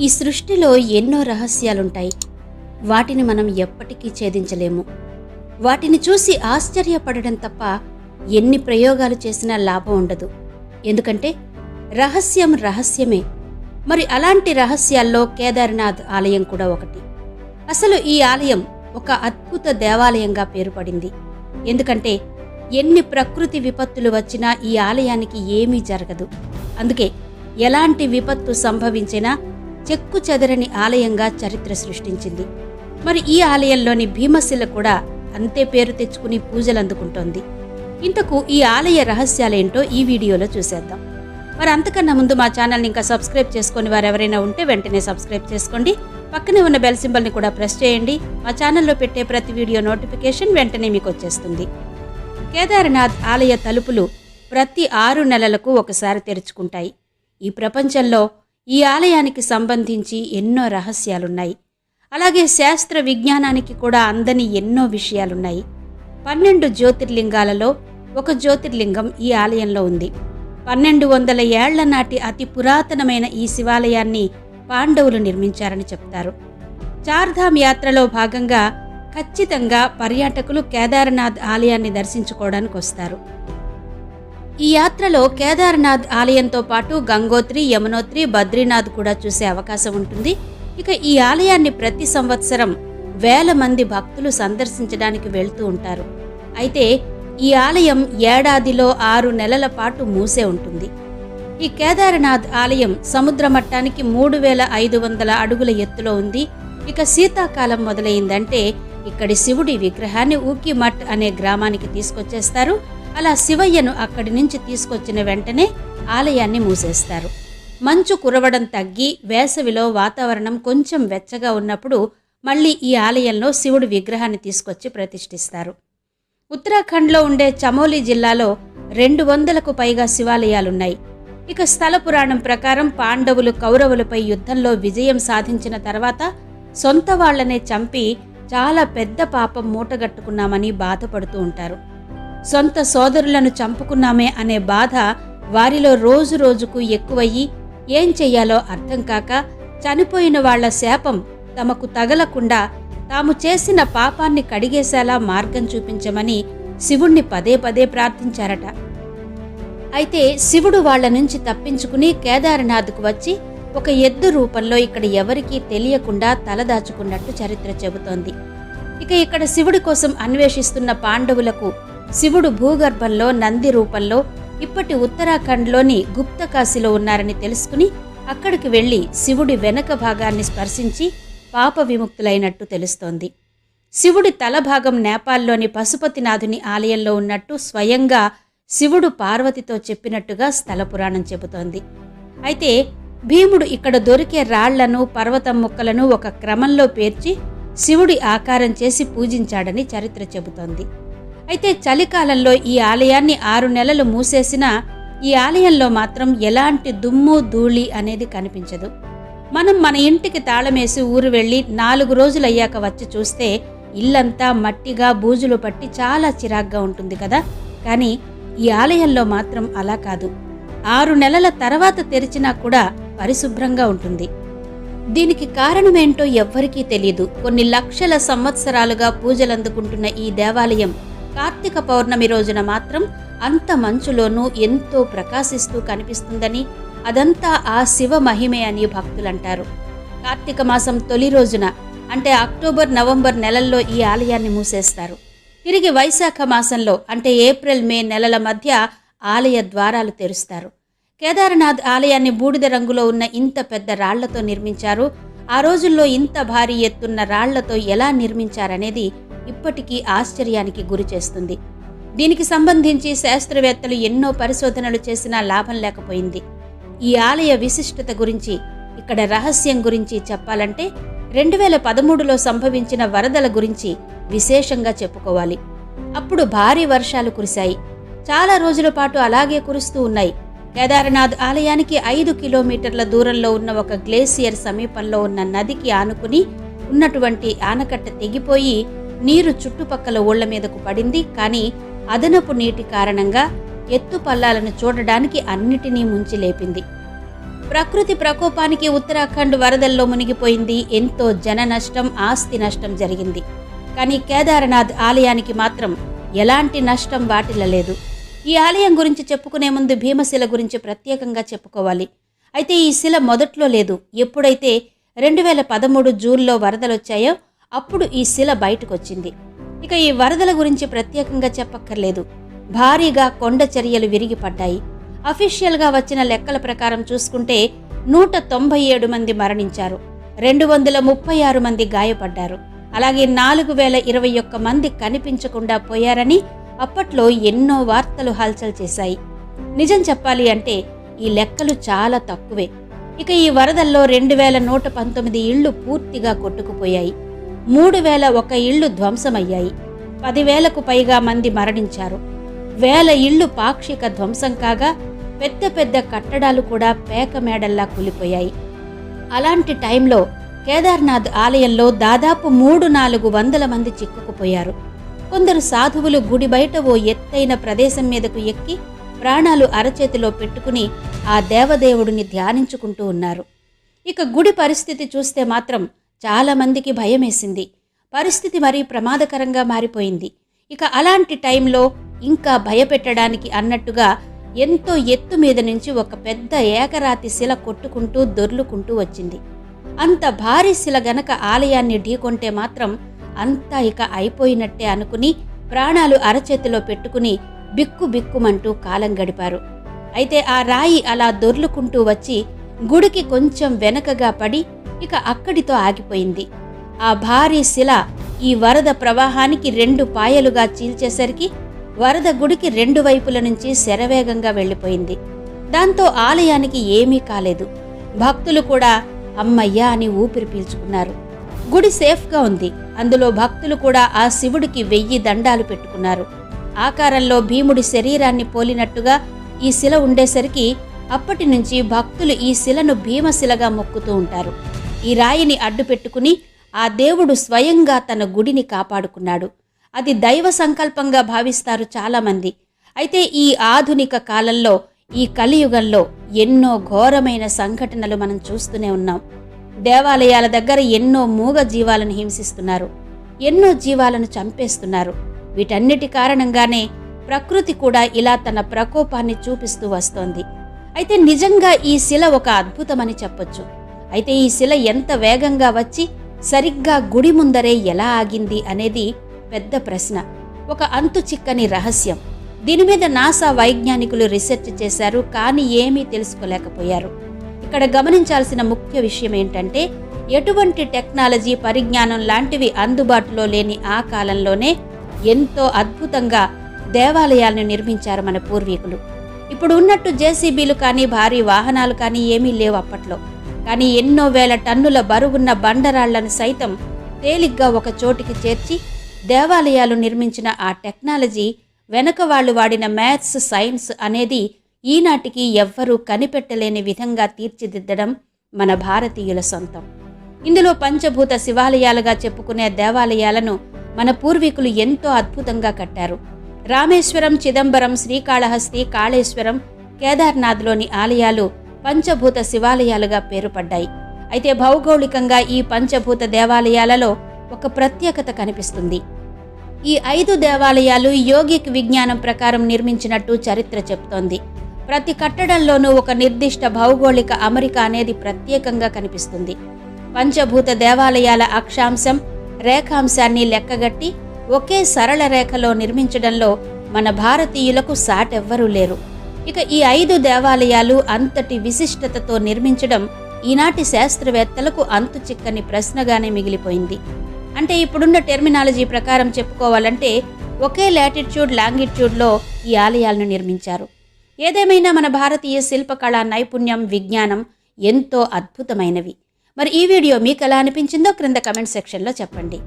ఈ సృష్టిలో ఎన్నో రహస్యాలుంటాయి. వాటిని మనం ఎప్పటికీ ఛేదించలేము. వాటిని చూసి ఆశ్చర్యపడడం తప్ప ఎన్ని ప్రయోగాలు చేసినా లాభం ఉండదు. ఎందుకంటే రహస్యం రహస్యమే. మరి అలాంటి రహస్యాల్లో కేదార్నాథ్ ఆలయం కూడా ఒకటి. అసలు ఈ ఆలయం ఒక అద్భుత దేవాలయంగా పేరుపడింది. ఎందుకంటే ఎన్ని ప్రకృతి విపత్తులు వచ్చినా ఈ ఆలయానికి ఏమీ జరగదు. అందుకే ఎలాంటి విపత్తు సంభవించినా చెక్కు చెదరని ఆలయంగా చరిత్ర సృష్టించింది. మరి ఈ ఆలయంలోని భీమశిల కూడా అంతే పేరు తెచ్చుకుని పూజలు అందుకుంటోంది ఇంతకు ఈ ఆలయ రహస్యాలేంటో ఈ వీడియోలో చూసేద్దాం. మరి అంతకన్నా ముందు మా ఛానల్ని ఇంకా సబ్స్క్రైబ్ చేసుకొని వారు ఎవరైనా ఉంటే వెంటనే సబ్స్క్రైబ్ చేసుకోండి. పక్కనే ఉన్న బెల్ సింబల్ని కూడా ప్రెస్ చేయండి. మా ఛానల్లో పెట్టే ప్రతి వీడియో నోటిఫికేషన్ వెంటనే మీకు వచ్చేస్తుంది కేదార్నాథ్ ఆలయ తలుపులు ప్రతి ఆరు నెలలకు ఒకసారి తెరుచుకుంటాయి. ఈ ప్రపంచంలో ఈ ఆలయానికి సంబంధించి ఎన్నో రహస్యాలున్నాయి. అలాగే శాస్త్ర విజ్ఞానానికి కూడా అందని ఎన్నో విషయాలున్నాయి. పన్నెండు జ్యోతిర్లింగాలలో ఒక జ్యోతిర్లింగం ఈ ఆలయంలో ఉంది. పన్నెండు వందల ఏళ్ళ నాటి అతి పురాతనమైన ఈ శివాలయాన్ని పాండవులు నిర్మించారని చెప్తారు. చార్ధామ్ యాత్రలో భాగంగా ఖచ్చితంగా పర్యాటకులు కేదార్నాథ్ ఆలయాన్ని దర్శించుకోవడానికి వస్తారు. ఈ యాత్రలో కేదార్నాథ్ ఆలయంతో పాటు గంగోత్రి యమునోత్రి బద్రీనాథ్ కూడా చూసే అవకాశం ఉంటుంది. ఇక ఈ ఆలయాన్ని ప్రతి సంవత్సరం వేల మంది భక్తులు సందర్శించడానికి వెళ్తూ ఉంటారు. అయితే ఈ ఆలయం ఏడాదిలో ఆరు నెలల పాటు మూసే ఉంటుంది. ఈ కేదార్నాథ్ ఆలయం సముద్ర మట్టానికి మూడు వేల ఐదు వందల అడుగుల ఎత్తులో ఉంది. ఇక శీతాకాలం మొదలైందంటే ఇక్కడి శివుడి విగ్రహాన్ని ఊకిమఠ్ అనే గ్రామానికి తీసుకొచ్చేస్తారు. అలా శివయ్యను అక్కడి నుంచి తీసుకొచ్చిన వెంటనే ఆలయాన్ని మూసేస్తారు. మంచు కురవడం తగ్గి వేసవిలో వాతావరణం కొంచెం వెచ్చగా ఉన్నప్పుడు మళ్ళీ ఈ ఆలయంలో శివుడి విగ్రహాన్ని తీసుకొచ్చి ప్రతిష్ఠిస్తారు. ఉత్తరాఖండ్లో ఉండే చమోలి జిల్లాలో రెండు వందలకు పైగా శివాలయాలున్నాయి. ఇక స్థల పురాణం ప్రకారం పాండవులు కౌరవులపై యుద్ధంలో విజయం సాధించిన తర్వాత సొంత వాళ్ళనే చంపి చాలా పెద్ద పాపం మూటగట్టుకున్నామని బాధపడుతూ ఉంటారు. సొంత సోదరులను చంపుకున్నామే అనే బాధ వారిలో రోజు రోజుకు ఎక్కువయ్యి ఏం చెయ్యాలో అర్థం కాక చనిపోయిన వాళ్ళ శాపం తమకు తగలకుండా తాము చేసిన పాపాన్ని కడిగేసేలా మార్గం చూపించమని శివుణ్ణి పదే పదే ప్రార్థించారట. అయితే శివుడు వాళ్ళ నుంచి తప్పించుకుని కేదారనాథ్కు వచ్చి ఒక ఎద్దు రూపంలో ఇక్కడ ఎవరికీ తెలియకుండా తలదాచుకున్నట్టు చరిత్ర చెబుతోంది. ఇక ఇక్కడ శివుడి కోసం అన్వేషిస్తున్న పాండవులకు శివుడు భూగర్భంలో నంది రూపంలో ఇప్పటి ఉత్తరాఖండ్లోని గుప్తకాశిలో ఉన్నారని తెలుసుకుని అక్కడికి వెళ్ళి శివుడి వెనక భాగాన్ని స్పర్శించి పాప విముక్తులైనట్టు తెలుస్తోంది. శివుడి తల భాగం నేపాల్లోని పశుపతినాథుని ఆలయంలో ఉన్నట్టు స్వయంగా శివుడు పార్వతితో చెప్పినట్టుగా స్థల పురాణం చెబుతోంది. అయితే భీముడు ఇక్కడ దొరికే రాళ్ళను పర్వతం ముక్కలను ఒక క్రమంలో పేర్చి శివుడి ఆకారం చేసి పూజించాడని చరిత్ర చెబుతోంది. అయితే చలికాలంలో ఈ ఆలయాన్ని ఆరు నెలలు మూసేసినా ఈ ఆలయంలో మాత్రం ఎలాంటి దుమ్ము ధూళి అనేది కనిపించదు. మనం మన ఇంటికి తాళమేసి ఊరు వెళ్ళి నాలుగు రోజులయ్యాక వచ్చి చూస్తే ఇల్లంతా మట్టిగా బూజులు పట్టి చాలా చిరాగ్గా ఉంటుంది కదా. కానీ ఈ ఆలయంలో మాత్రం అలా కాదు. ఆరు నెలల తర్వాత తెరిచినా కూడా పరిశుభ్రంగా ఉంటుంది. దీనికి కారణమేంటో ఎవ్వరికీ తెలియదు కొన్ని లక్షల సంవత్సరాలుగా పూజలందుకుంటున్న ఈ దేవాలయం కార్తీక పౌర్ణమి రోజున మాత్రం అంత మంచులోనూ ఎంతో ప్రకాశిస్తూ కనిపిస్తుందని అదంతా ఆ శివ మహిమే అని భక్తులంటారు. కార్తీక మాసం తొలి రోజున అంటే అక్టోబర్ నవంబర్ నెలల్లో ఈ ఆలయాన్ని మూసేస్తారు. తిరిగి వైశాఖ మాసంలో అంటే ఏప్రిల్ మే నెలల మధ్య ఆలయ ద్వారాలు తెరుస్తారు. కేదార్నాథ్ ఆలయాన్ని బూడిద రంగులో ఉన్న ఇంత పెద్ద రాళ్ళతో నిర్మించారు. ఆ రోజుల్లో ఇంత భారీ ఎత్తున్న రాళ్ళతో ఎలా నిర్మించారనేది ఇప్పటికీ ఆశ్చర్యానికి గురి చేస్తుంది. దీనికి సంబంధించి శాస్త్రవేత్తలు ఎన్నో పరిశోధనలు చేసినా లాభం లేకపోయింది. ఈ ఆలయ విశిష్టత గురించి ఇక్కడ రహస్యం గురించి చెప్పాలంటే రెండు వేల పదమూడులో సంభవించిన వరదల గురించి విశేషంగా చెప్పుకోవాలి. అప్పుడు భారీ వర్షాలు కురిశాయి. చాలా రోజుల పాటు అలాగే కురుస్తూ ఉన్నాయి. కేదార్నాథ్ ఆలయానికి ఐదు కిలోమీటర్ల దూరంలో ఉన్న ఒక గ్లేసియర్ సమీపంలో ఉన్న నదికి ఆనుకుని ఉన్నటువంటి ఆనకట్ట తెగిపోయి నీరు చుట్టుపక్కల ఓళ్ళ మీదకు పడింది. కానీ అదనపు నీటి కారణంగా ఎత్తు పల్లాలను చూడడానికి అన్నిటినీ ముంచి లేపింది. ప్రకృతి ప్రకోపానికి ఉత్తరాఖండ్ వరదల్లో మునిగిపోయింది. ఎంతో జన నష్టం ఆస్తి నష్టం జరిగింది. కానీ కేదార్నాథ్ ఆలయానికి మాత్రం ఎలాంటి నష్టం వాటిల్లలేదు ఈ ఆలయం గురించి చెప్పుకునే ముందు భీమశిల గురించి ప్రత్యేకంగా చెప్పుకోవాలి. అయితే ఈ శిల మొదట్లో లేదు. ఎప్పుడైతే రెండు వేల పదమూడు జూన్లో వరదలొచ్చాయో అప్పుడు ఈ శిల బయటకొచ్చింది. ఇక ఈ వరదల గురించి ప్రత్యేకంగా చెప్పక్కర్లేదు. భారీగా కొండ చర్యలు విరిగిపడ్డాయి. అఫీషియల్గా వచ్చిన లెక్కల ప్రకారం చూసుకుంటే నూట తొంభై ఏడు మంది మరణించారు. రెండు వందల ముప్పై ఆరు మంది గాయపడ్డారు. అలాగే నాలుగు వేల ఇరవై ఒక్క మంది కనిపించకుండా పోయారని అప్పట్లో ఎన్నో వార్తలు హల్చల్ చేశాయి. నిజం చెప్పాలి అంటే ఈ లెక్కలు చాలా తక్కువే. ఇక ఈ వరదల్లో రెండు వేల నూట పంతొమ్మిది ఇళ్ళు పూర్తిగా కొట్టుకుపోయాయి. మూడు వేల ఒక ఇళ్ళు ధ్వంసమయ్యాయి. పదివేలకు పైగా మంది మరణించారు. వేల ఇళ్ళు పాక్షిక ధ్వంసం కాగా పెద్ద పెద్ద కట్టడాలు కూడా పేక మేడల్లా కూలిపోయాయి. అలాంటి టైంలో కేదార్నాథ్ ఆలయంలో దాదాపు మూడు నాలుగు వందల మంది చిక్కుకుపోయారు. కొందరు సాధువులు గుడి బయట ఓ ఎత్తైన ప్రదేశం మీదకు ఎక్కి ప్రాణాలు అరచేతిలో పెట్టుకుని ఆ దేవదేవుడిని ధ్యానించుకుంటూ ఉన్నారు. ఇక గుడి పరిస్థితి చూస్తే మాత్రం చాలామందికి భయమేసింది. పరిస్థితి మరీ ప్రమాదకరంగా మారిపోయింది. ఇక అలాంటి టైంలో ఇంకా భయపెట్టడానికి అన్నట్టుగా ఎంతో ఎత్తు మీద నుంచి ఒక పెద్ద ఏకరాతి శిల కొట్టుకుంటూ దొర్లుకుంటూ వచ్చింది. అంత భారీ శిల గనక ఆలయాన్ని ఢీకొంటే మాత్రం అంతా ఇక అయిపోయినట్టే అనుకుని ప్రాణాలు అరచేతిలో పెట్టుకుని బిక్కు బిక్కుమంటూ కాలం గడిపారు. అయితే ఆ రాయి అలా దొర్లుకుంటూ వచ్చి గుడికి కొంచెం వెనకగా పడి ఇక అక్కడితో ఆగిపోయింది. ఆ భారీ శిల ఈ వరద ప్రవాహానికి రెండు పాయలుగా చీల్చేసరికి వరద గుడికి రెండు వైపుల నుంచి శరవేగంగా వెళ్ళిపోయింది. దాంతో ఆలయానికి ఏమీ కాలేదు. భక్తులు కూడా అమ్మయ్యా అని ఊపిరి పీల్చుకున్నారు. గుడి సేఫ్గా ఉంది. అందులో భక్తులు కూడా ఆ శివుడికి వెయ్యి దండాలు పెట్టుకున్నారు. ఆకారంలో భీముడి శరీరాన్ని పోలినట్టుగా ఈ శిల ఉండేసరికి అప్పటి నుంచి భక్తులు ఈ శిలను భీమశిలగా మొక్కుతూ ఉంటారు. ఈ రాయిని అడ్డు పెట్టుకుని ఆ దేవుడు స్వయంగా తన గుడిని కాపాడుకున్నాడు. అది దైవ సంకల్పంగా భావిస్తారు చాలామంది. అయితే ఈ ఆధునిక కాలంలో ఈ కలియుగంలో ఎన్నో ఘోరమైన సంఘటనలు మనం చూస్తూనే ఉన్నాం. దేవాలయాల దగ్గర ఎన్నో మూగ జీవాలను హింసిస్తున్నారు. ఎన్నో జీవాలను చంపేస్తున్నారు. వీటన్నిటి కారణంగానే ప్రకృతి కూడా ఇలా తన ప్రకోపాన్ని చూపిస్తూ వస్తోంది. అయితే నిజంగా ఈ శిల ఒక అద్భుతమని చెప్పొచ్చు. అయితే ఈ శిల ఎంత వేగంగా వచ్చి సరిగ్గా గుడి ముందరే ఎలా ఆగింది అనేది పెద్ద ప్రశ్న. ఒక అంతు చిక్కని రహస్యం. దీని మీద నాసా వైజ్ఞానికులు రీసెర్చ్ చేశారు కానీ ఏమీ తెలుసుకోలేకపోయారు. ఇక్కడ గమనించాల్సిన ముఖ్య విషయం ఏంటంటే ఎటువంటి టెక్నాలజీ పరిజ్ఞానం లాంటివి అందుబాటులో లేని ఆ కాలంలోనే ఎంతో అద్భుతంగా దేవాలయాలను నిర్మించారు మన పూర్వీకులు. ఇప్పుడు ఉన్నట్టు జేసీబీలు కానీ భారీ వాహనాలు కానీ ఏమీ లేవు అప్పట్లో. కానీ ఎన్నో వేల టన్నుల బరువున్న బండరాళ్ళను సైతం తేలిగ్గా ఒక చోటికి చేర్చి దేవాలయాలు నిర్మించిన ఆ టెక్నాలజీ వెనక వాళ్ళు వాడిన మ్యాథ్స్ సైన్స్ అనేది ఈనాటికి ఎవ్వరూ కనిపెట్టలేని విధంగా తీర్చిదిద్దడం మన భారతీయుల సొంతం. ఇందులో పంచభూత శివాలయాలుగా చెప్పుకునే దేవాలయాలను మన పూర్వీకులు ఎంతో అద్భుతంగా కట్టారు. రామేశ్వరం చిదంబరం శ్రీకాళహస్తి కాళేశ్వరం కేదార్నాథ్లోని ఆలయాలు పంచభూత శివాలయాలుగా పేరుపడ్డాయి. అయితే భౌగోళికంగా ఈ పంచభూత దేవాలయాలలో ఒక ప్రత్యేకత కనిపిస్తుంది. ఈ ఐదు దేవాలయాలు యోగిక్ విజ్ఞానం ప్రకారం నిర్మించినట్టు చరిత్ర చెప్తోంది. ప్రతి కట్టడంలోనూ ఒక నిర్దిష్ట భౌగోళిక అమరిక అనేది ప్రత్యేకంగా కనిపిస్తుంది. పంచభూత దేవాలయాల అక్షాంశం రేఖాంశాన్ని లెక్కగట్టి ఒకే సరళ రేఖలో నిర్మించడంలో మన భారతీయులకు సాటెవ్వరూ లేరు. ఇక ఈ ఐదు దేవాలయాలు అంతటి విశిష్టతతో నిర్మించడం ఈనాటి శాస్త్రవేత్తలకు అంతు చిక్కని ప్రశ్నగానే మిగిలిపోయింది. అంటే ఇప్పుడున్న టెర్మినాలజీ ప్రకారం చెప్పుకోవాలంటే ఒకే లాటిట్యూడ్ లాంగిట్యూడ్లో ఈ ఆలయాలను నిర్మించారు. ఏదేమైనా మన భారతీయ శిల్పకళా నైపుణ్యం విజ్ఞానం ఎంతో అద్భుతమైనవి. మరి ఈ వీడియో మీకు ఎలా అనిపించిందో క్రింద కమెంట్ సెక్షన్లో చెప్పండి.